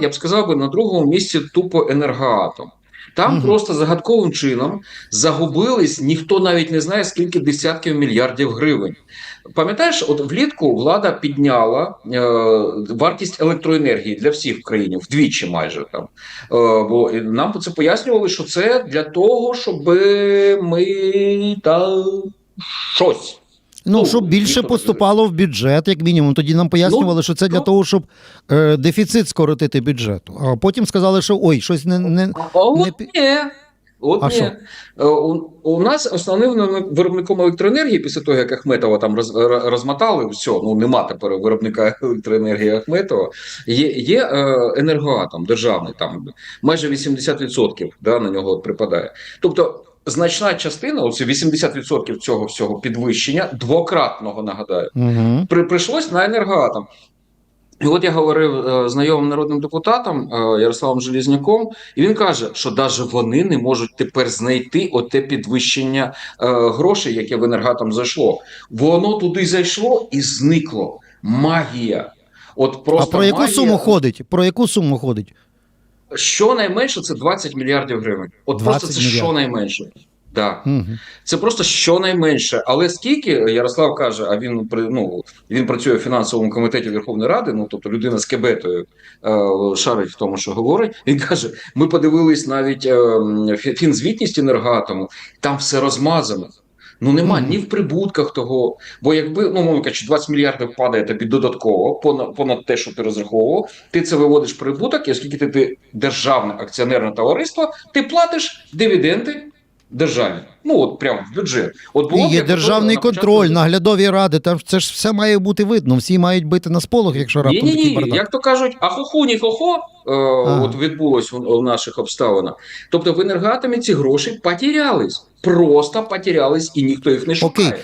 я б сказав би на другому місці тупо енергоатом. Там Мгм. просто загадковим чином загубились, ніхто навіть не знає, скільки десятків мільярдів гривень. Пам'ятаєш, от влітку влада підняла е, вартість електроенергії для всіх в країні вдвічі майже там. Е, бо нам це пояснювали, що це для того, щоб ми та щось. Ну, Ну, щоб більше поступало в бюджет, як мінімум. Тоді нам пояснювали, Ну, що це для ну. того, щоб е, дефіцит скоротити бюджету. А потім сказали, що ой, щось не, не... Не. От А ні. що? Е, У, у нас основним виробником електроенергії після того, як Ахметова там роз, розмотали, все, ну нема тепер виробника електроенергії Ахметова. Є, є е, енергоатом державний, там майже 80% да, на нього припадає. Тобто. Значна частина, оце 80% цього всього підвищення, двократного нагадаю, Угу. при, прийшлось на енергоатом. І от я говорив е, знайомим народним депутатом е, Ярославом Желізняком, і він каже, що навіть вони не можуть тепер знайти оте підвищення е, грошей, яке в енергатом зайшло. Воно туди зайшло і зникло. Магія. От А просто про яку магія. суму ходить? Про яку суму ходить? Щонайменше це 20 мільярдів гривень. От просто це мільярдів. щонайменше. Да. Угу. Це просто щонайменше. Але скільки Ярослав каже, а він ну, він працює в фінансовому комітеті Верховної Ради, ну тобто людина з кебетою е, шарить в тому, що говорить. Він каже: ми подивились навіть е, фінзвітність енергоатому, там все розмазано. Ну нема ні в прибутках того. Бо якби ну мовно кажучи, 20 мільярдів падає тобі додатково, понад, понад те, що ти розраховував, ти це виводиш прибуток, і оскільки ти, ти державне акціонерне товариство, ти платиш дивіденди державі. Ну от прямо в бюджет. От було є державний контроль, наглядові ради. Там це ж все має бути видно. Всі мають бити на сполох, якщо раптом ні, ні, ні, як то кажуть, а хоху, ні хохо, е, от відбулось у, в наших обставинах. Тобто в енергоатомі ці гроші потерялись, просто потерялись, і ніхто їх не Окей, шукає.